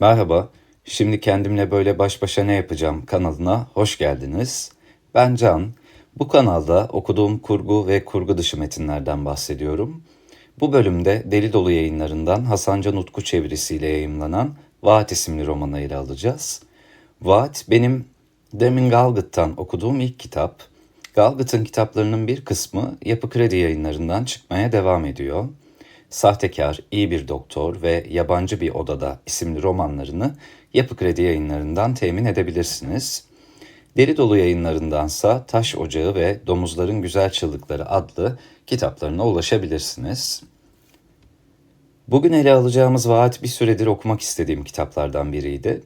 Merhaba, şimdi kendimle böyle baş başa ne yapacağım kanalına hoş geldiniz. Ben Can. Bu kanalda okuduğum kurgu ve kurgu dışı metinlerden bahsediyorum. Bu bölümde Deli Dolu yayınlarından Hasan Can Utku çevirisiyle yayımlanan Vaat isimli romanı ele alacağız. Vaat benim Deming Galgut'tan okuduğum ilk kitap. Galgut'un kitaplarının bir kısmı Yapı Kredi yayınlarından çıkmaya devam ediyor. Sahtekar, İyi Bir Doktor ve Yabancı Bir Odada isimli romanlarını Yapı Kredi yayınlarından temin edebilirsiniz. Deri Dolu yayınlarındansa Taş Ocağı ve Domuzların Güzel Çığlıkları adlı kitaplarına ulaşabilirsiniz. Bugün ele alacağımız vaat bir süredir okumak istediğim kitaplardan biriydi.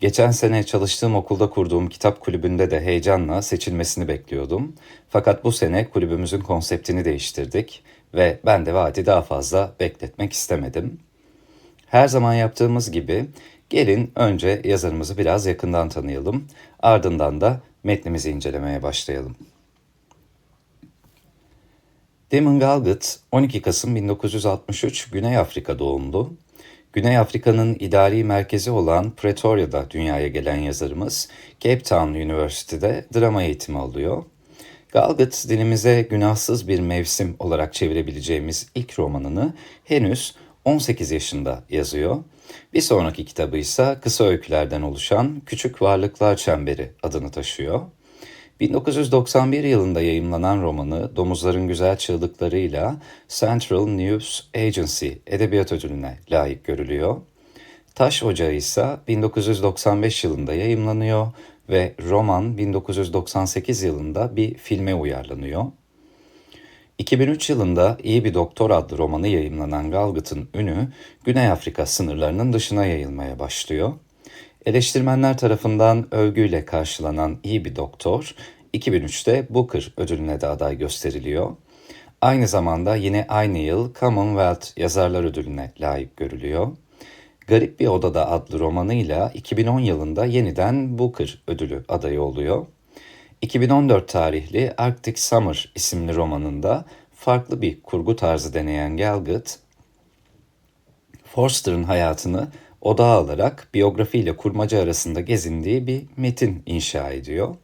Geçen sene çalıştığım okulda kurduğum kitap kulübünde de heyecanla seçilmesini bekliyordum. Fakat bu sene kulübümüzün konseptini değiştirdik ve ben de vaati daha fazla bekletmek istemedim. Her zaman yaptığımız gibi gelin önce yazarımızı biraz yakından tanıyalım. Ardından da metnimizi incelemeye başlayalım. Damon Galgut 12 Kasım 1963 Güney Afrika doğumlu. Güney Afrika'nın idari merkezi olan Pretoria'da dünyaya gelen yazarımız Cape Town University'de drama eğitimi alıyor. Galgut dilimize günahsız bir mevsim olarak çevirebileceğimiz ilk romanını henüz 18 yaşında yazıyor. Bir sonraki kitabı ise kısa öykülerden oluşan Küçük Varlıklar Çemberi adını taşıyor. 1991 yılında yayımlanan romanı Domuzların Güzel Çığlıklarıyla Central News Agency Edebiyat Ödülüne layık görülüyor. Taş Ocağı ise 1995 yılında yayımlanıyor ve roman 1998 yılında bir filme uyarlanıyor. 2003 yılında İyi Bir Doktor adlı romanı yayımlanan Galgut'un ünü Güney Afrika sınırlarının dışına yayılmaya başlıyor. Eleştirmenler tarafından övgüyle karşılanan iyi bir doktor, 2003'te Booker ödülüne de aday gösteriliyor. Aynı zamanda yine aynı yıl Commonwealth Yazarlar Ödülüne layık görülüyor. Garip Bir Odada adlı romanıyla 2010 yılında yeniden Booker ödülü adayı oluyor. 2014 tarihli Arctic Summer isimli romanında farklı bir kurgu tarzı deneyen Galgut, Forster'ın hayatını odağa alarak biyografiyle kurmaca arasında gezindiği bir metin inşa ediyor.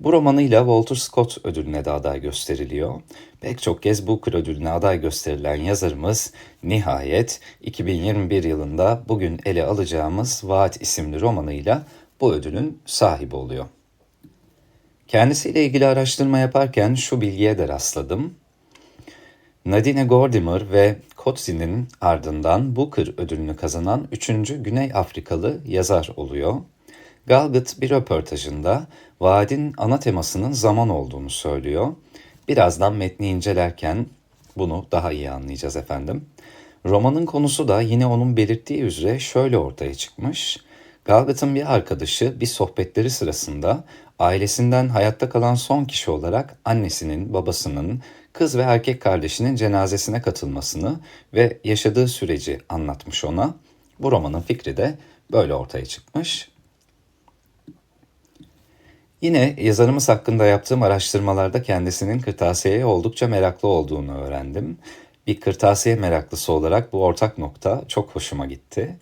Bu romanıyla Walter Scott ödülüne de aday gösteriliyor. Pek çok kez Booker ödülüne aday gösterilen yazarımız nihayet 2021 yılında bugün ele alacağımız Vaat isimli romanıyla bu ödülün sahibi oluyor. Kendisiyle ilgili araştırma yaparken şu bilgiye de rastladım. Nadine Gordimer ve Kotzi'nin ardından Booker ödülünü kazanan 3. Güney Afrikalı yazar oluyor. Galgut bir röportajında vaadin ana temasının zaman olduğunu söylüyor. Birazdan metni incelerken bunu daha iyi anlayacağız efendim. Romanın konusu da yine onun belirttiği üzere şöyle ortaya çıkmış. Galgut'un bir arkadaşı bir sohbetleri sırasında ailesinden hayatta kalan son kişi olarak annesinin, babasının, kız ve erkek kardeşinin cenazesine katılmasını ve yaşadığı süreci anlatmış ona. Bu romanın fikri de böyle ortaya çıkmış. Yine yazarımız hakkında yaptığım araştırmalarda kendisinin kırtasiyeye oldukça meraklı olduğunu öğrendim. Bir kırtasiye meraklısı olarak bu ortak nokta çok hoşuma gitti.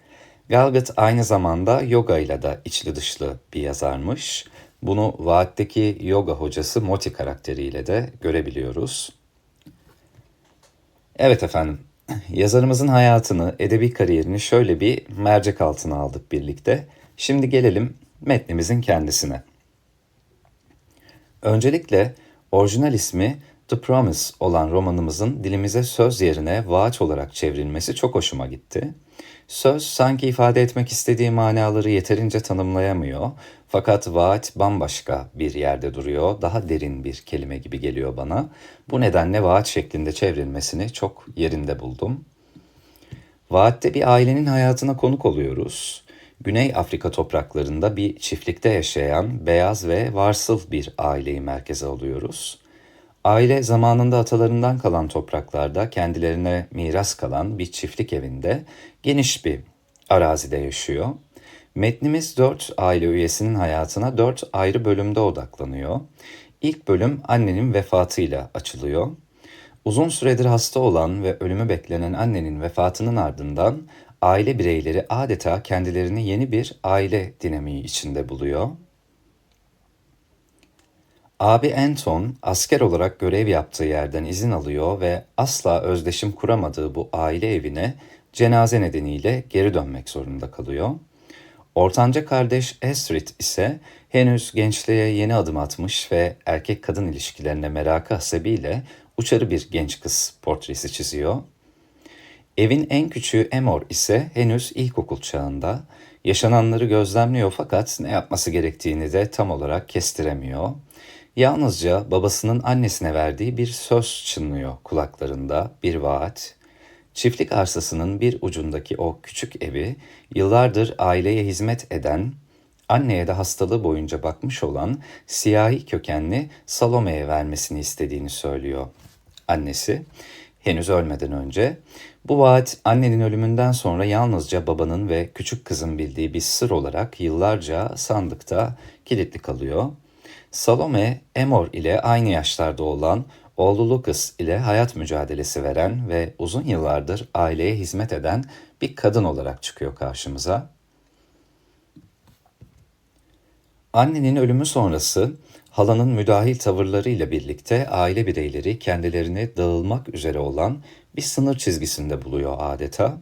Galgut aynı zamanda yoga ile de içli dışlı bir yazarmış. Bunu Vaat'teki yoga hocası Moti karakteriyle de görebiliyoruz. Evet efendim, yazarımızın hayatını, edebi kariyerini şöyle bir mercek altına aldık birlikte. Şimdi gelelim metnimizin kendisine. Öncelikle orijinal ismi The Promise olan romanımızın dilimize söz yerine vaat olarak çevrilmesi çok hoşuma gitti. Söz sanki ifade etmek istediği manaları yeterince tanımlayamıyor. Fakat vaat bambaşka bir yerde duruyor. Daha derin bir kelime gibi geliyor bana. Bu nedenle vaat şeklinde çevrilmesini çok yerinde buldum. Vaatte bir ailenin hayatına konuk oluyoruz. Güney Afrika topraklarında bir çiftlikte yaşayan beyaz ve varsıl bir aileyi merkeze alıyoruz. Aile zamanında atalarından kalan topraklarda kendilerine miras kalan bir çiftlik evinde geniş bir arazide yaşıyor. Metnimiz dört aile üyesinin hayatına dört ayrı bölümde odaklanıyor. İlk bölüm annenin vefatıyla açılıyor. Uzun süredir hasta olan ve ölümü beklenen annenin vefatının ardından aile bireyleri adeta kendilerini yeni bir aile dinamiği içinde buluyor. Abi Anton asker olarak görev yaptığı yerden izin alıyor ve asla özdeşim kuramadığı bu aile evine cenaze nedeniyle geri dönmek zorunda kalıyor. Ortanca kardeş Estrid ise henüz gençliğe yeni adım atmış ve erkek kadın ilişkilerine merakı hasebiyle uçarı bir genç kız portresi çiziyor. Evin en küçüğü Emor ise henüz ilkokul çağında. Yaşananları gözlemliyor fakat ne yapması gerektiğini de tam olarak kestiremiyor. Yalnızca babasının annesine verdiği bir söz çınlıyor kulaklarında, bir vaat. Çiftlik arsasının bir ucundaki o küçük evi yıllardır aileye hizmet eden, anneye de hastalığı boyunca bakmış olan siyahi kökenli Salome'ye vermesini istediğini söylüyor. Annesi henüz ölmeden önce bu vaat annenin ölümünden sonra yalnızca babanın ve küçük kızın bildiği bir sır olarak yıllarca sandıkta kilitli kalıyor. Salome, Emor ile aynı yaşlarda olan oğlu Lucas ile hayat mücadelesi veren ve uzun yıllardır aileye hizmet eden bir kadın olarak çıkıyor karşımıza. Annenin ölümü sonrası halanın müdahil tavırlarıyla birlikte aile bireyleri kendilerini dağılmak üzere olan bir sınır çizgisinde buluyor adeta.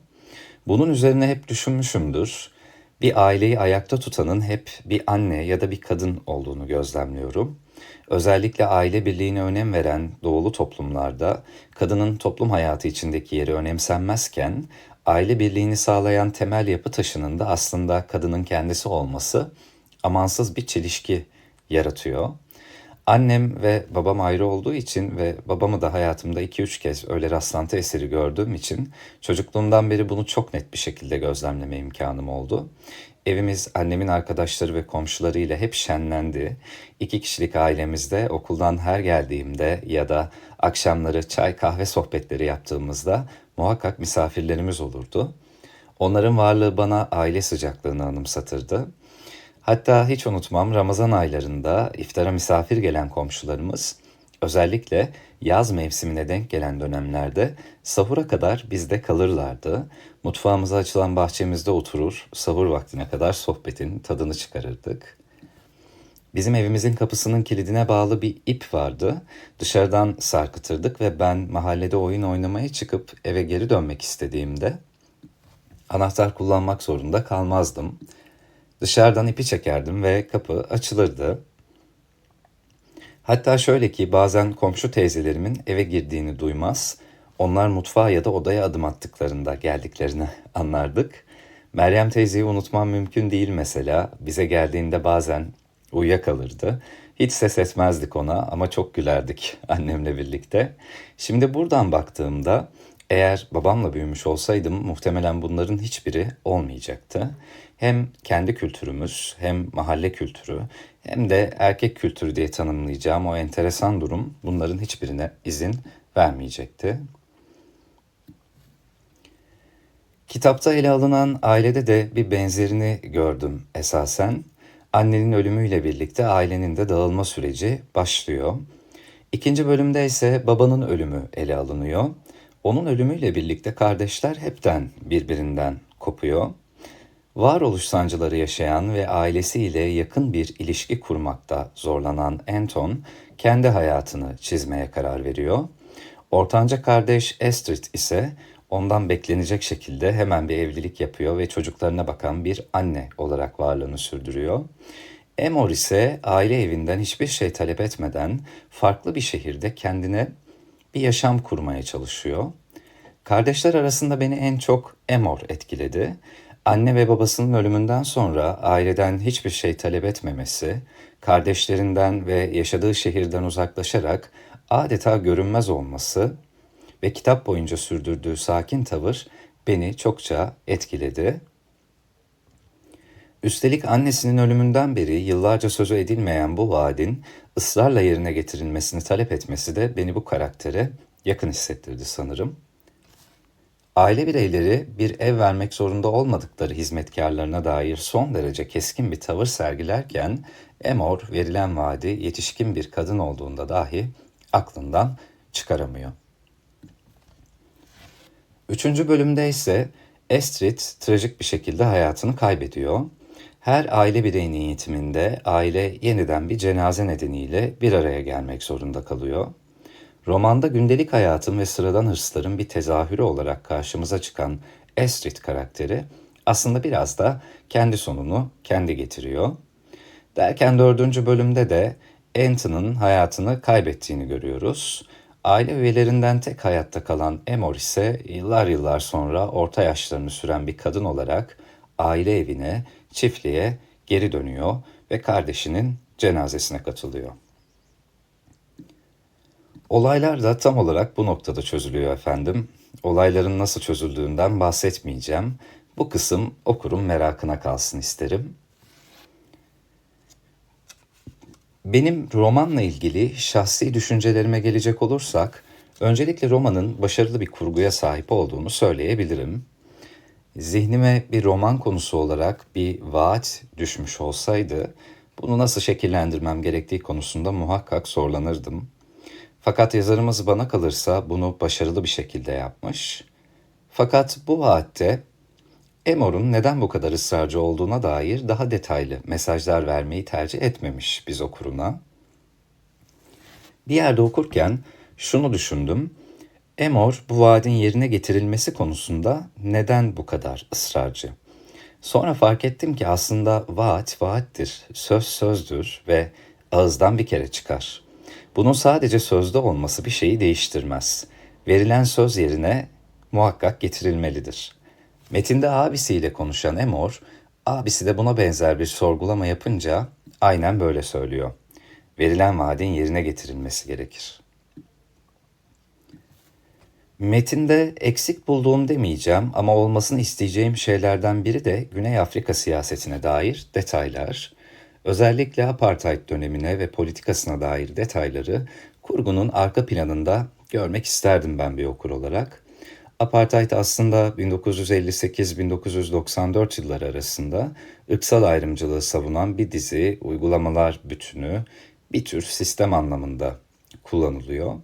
Bunun üzerine hep düşünmüşümdür. Bir aileyi ayakta tutanın hep bir anne ya da bir kadın olduğunu gözlemliyorum. Özellikle aile birliğine önem veren doğulu toplumlarda kadının toplum hayatı içindeki yeri önemsenmezken aile birliğini sağlayan temel yapı taşının da aslında kadının kendisi olması amansız bir çelişki yaratıyor. Annem ve babam ayrı olduğu için ve babamı da hayatımda 2-3 kez öyle rastlantı eseri gördüğüm için çocukluğumdan beri bunu çok net bir şekilde gözlemleme imkanım oldu. Evimiz annemin arkadaşları ve komşularıyla hep şenlendi. İki kişilik ailemizde okuldan her geldiğimde ya da akşamları çay kahve sohbetleri yaptığımızda muhakkak misafirlerimiz olurdu. Onların varlığı bana aile sıcaklığını anımsatırdı. Hatta hiç unutmam Ramazan aylarında iftara misafir gelen komşularımız özellikle yaz mevsimine denk gelen dönemlerde sahura kadar bizde kalırlardı. Mutfağımıza açılan bahçemizde oturur, sahur vaktine kadar sohbetin tadını çıkarırdık. Bizim evimizin kapısının kilidine bağlı bir ip vardı. Dışarıdan sarkıtırdık ve ben mahallede oyun oynamaya çıkıp eve geri dönmek istediğimde anahtar kullanmak zorunda kalmazdım. Dışarıdan ipi çekerdim ve kapı açılırdı. Hatta şöyle ki bazen komşu teyzelerimin eve girdiğini duymaz, onlar mutfağa ya da odaya adım attıklarında geldiklerini anlardık. Meryem teyzeyi unutmam mümkün değil mesela. Bize geldiğinde bazen uyuyakalırdı. Hiç ses etmezdik ona ama çok gülerdik annemle birlikte. Şimdi buradan baktığımda eğer babamla büyümüş olsaydım muhtemelen bunların hiçbiri olmayacaktı. Hem kendi kültürümüz hem mahalle kültürü hem de erkek kültürü diye tanımlayacağım o enteresan durum bunların hiçbirine izin vermeyecekti. Kitapta ele alınan ailede de bir benzerini gördüm esasen. Annenin ölümüyle birlikte ailenin de dağılma süreci başlıyor. İkinci bölümde ise babanın ölümü ele alınıyor. Onun ölümüyle birlikte kardeşler hepten birbirinden kopuyor. Varoluş sancıları yaşayan ve ailesiyle yakın bir ilişki kurmakta zorlanan Anton kendi hayatını çizmeye karar veriyor. Ortanca kardeş Estrid ise ondan beklenecek şekilde hemen bir evlilik yapıyor ve çocuklarına bakan bir anne olarak varlığını sürdürüyor. Emor ise aile evinden hiçbir şey talep etmeden farklı bir şehirde kendine bir yaşam kurmaya çalışıyor. Kardeşler arasında beni en çok Emor etkiledi. Anne ve babasının ölümünden sonra aileden hiçbir şey talep etmemesi, kardeşlerinden ve yaşadığı şehirden uzaklaşarak adeta görünmez olması ve kitap boyunca sürdürdüğü sakin tavır beni çokça etkiledi. Üstelik annesinin ölümünden beri yıllarca sözü edilmeyen bu vaadin ısrarla yerine getirilmesini talep etmesi de beni bu karaktere yakın hissettirdi sanırım. Aile bireyleri bir ev vermek zorunda olmadıkları hizmetkarlarına dair son derece keskin bir tavır sergilerken Emor verilen vaadi yetişkin bir kadın olduğunda dahi aklından çıkaramıyor. Üçüncü bölümde ise Estrid trajik bir şekilde hayatını kaybediyor. Her aile bireyinin eğitiminde aile yeniden bir cenaze nedeniyle bir araya gelmek zorunda kalıyor. Romanda gündelik hayatın ve sıradan hırsların bir tezahürü olarak karşımıza çıkan Estrid karakteri aslında biraz da kendi sonunu kendi getiriyor. Derken dördüncü bölümde de Anton'ın hayatını kaybettiğini görüyoruz. Aile üyelerinden tek hayatta kalan Emor ise yıllar yıllar sonra orta yaşlarını süren bir kadın olarak aile evine, çiftliğe geri dönüyor ve kardeşinin cenazesine katılıyor. Olaylar da tam olarak bu noktada çözülüyor efendim. Olayların nasıl çözüldüğünden bahsetmeyeceğim. Bu kısım okurun merakına kalsın isterim. Benim romanla ilgili şahsi düşüncelerime gelecek olursak, öncelikle romanın başarılı bir kurguya sahip olduğunu söyleyebilirim. Zihnime bir roman konusu olarak bir vaat düşmüş olsaydı, bunu nasıl şekillendirmem gerektiği konusunda muhakkak zorlanırdım. Fakat yazarımız bana kalırsa bunu başarılı bir şekilde yapmış. Fakat bu vaatte Emor'un neden bu kadar ısrarcı olduğuna dair daha detaylı mesajlar vermeyi tercih etmemiş biz okuruna. Bir yerde okurken şunu düşündüm. Emor bu vaadin yerine getirilmesi konusunda neden bu kadar ısrarcı? Sonra fark ettim ki aslında vaat vaattir, söz sözdür ve ağızdan bir kere çıkar. Bunun sadece sözde olması bir şeyi değiştirmez. Verilen söz yerine muhakkak getirilmelidir. Metinde abisiyle konuşan Emor, abisi de buna benzer bir sorgulama yapınca aynen böyle söylüyor. Verilen vaadin yerine getirilmesi gerekir. Metinde eksik bulduğum demeyeceğim ama olmasını isteyeceğim şeylerden biri de Güney Afrika siyasetine dair detaylar. Özellikle apartheid dönemine ve politikasına dair detayları kurgunun arka planında görmek isterdim ben bir okur olarak. Apartheid aslında 1958-1994 yılları arasında ırksal ayrımcılığı savunan bir dizi uygulamalar bütünü bir tür sistem anlamında kullanılıyor.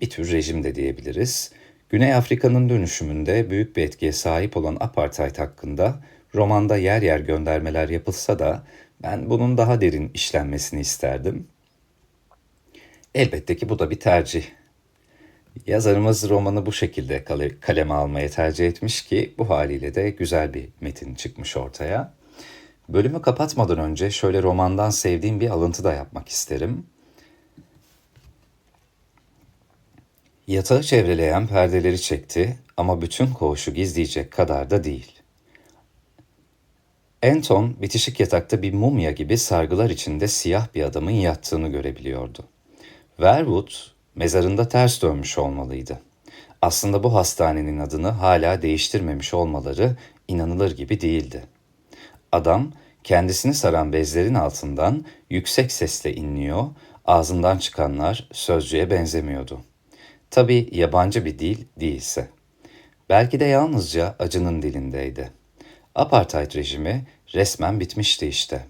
Bir tür rejim de diyebiliriz. Güney Afrika'nın dönüşümünde büyük bir etkiye sahip olan apartheid hakkında romanda yer yer göndermeler yapılsa da ben bunun daha derin işlenmesini isterdim. Elbette ki bu da bir tercih. Yazarımız romanı bu şekilde kaleme almaya tercih etmiş ki bu haliyle de güzel bir metin çıkmış ortaya. Bölümü kapatmadan önce şöyle romandan sevdiğim bir alıntı da yapmak isterim. Yatağı çevreleyen perdeleri çekti ama bütün koğuşu gizleyecek kadar da değil. Anton bitişik yatakta bir mumya gibi sargılar içinde siyah bir adamın yattığını görebiliyordu. Verwood mezarında ters dönmüş olmalıydı. Aslında bu hastanenin adını hala değiştirmemiş olmaları inanılır gibi değildi. Adam kendisini saran bezlerin altından yüksek sesle inliyor, ağzından çıkanlar sözcüğe benzemiyordu. Tabi yabancı bir dil değilse. Belki de yalnızca acının dilindeydi. Apartheid rejimi resmen bitmişti işte.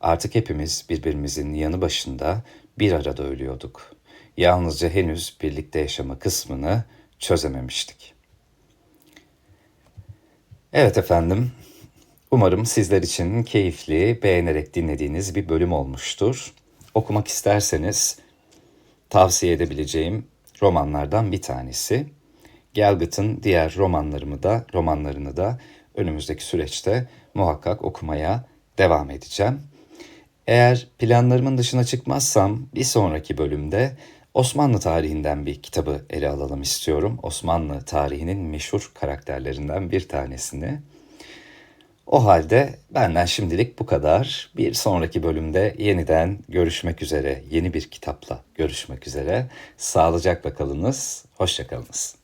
Artık hepimiz birbirimizin yanı başında bir arada ölüyorduk. Yalnızca henüz birlikte yaşama kısmını çözememiştik. Evet efendim, umarım sizler için keyifli, beğenerek dinlediğiniz bir bölüm olmuştur. Okumak isterseniz tavsiye edebileceğim romanlardan bir tanesi. Gelgit'in diğer romanlarımı da romanlarını da önümüzdeki süreçte muhakkak okumaya devam edeceğim. Eğer planlarımın dışına çıkmazsam bir sonraki bölümde Osmanlı tarihinden bir kitabı ele alalım istiyorum. Osmanlı tarihinin meşhur karakterlerinden bir tanesini. O halde benden şimdilik bu kadar. Bir sonraki bölümde yeniden görüşmek üzere. Yeni bir kitapla görüşmek üzere. Sağlıcakla kalınız. Hoşçakalınız.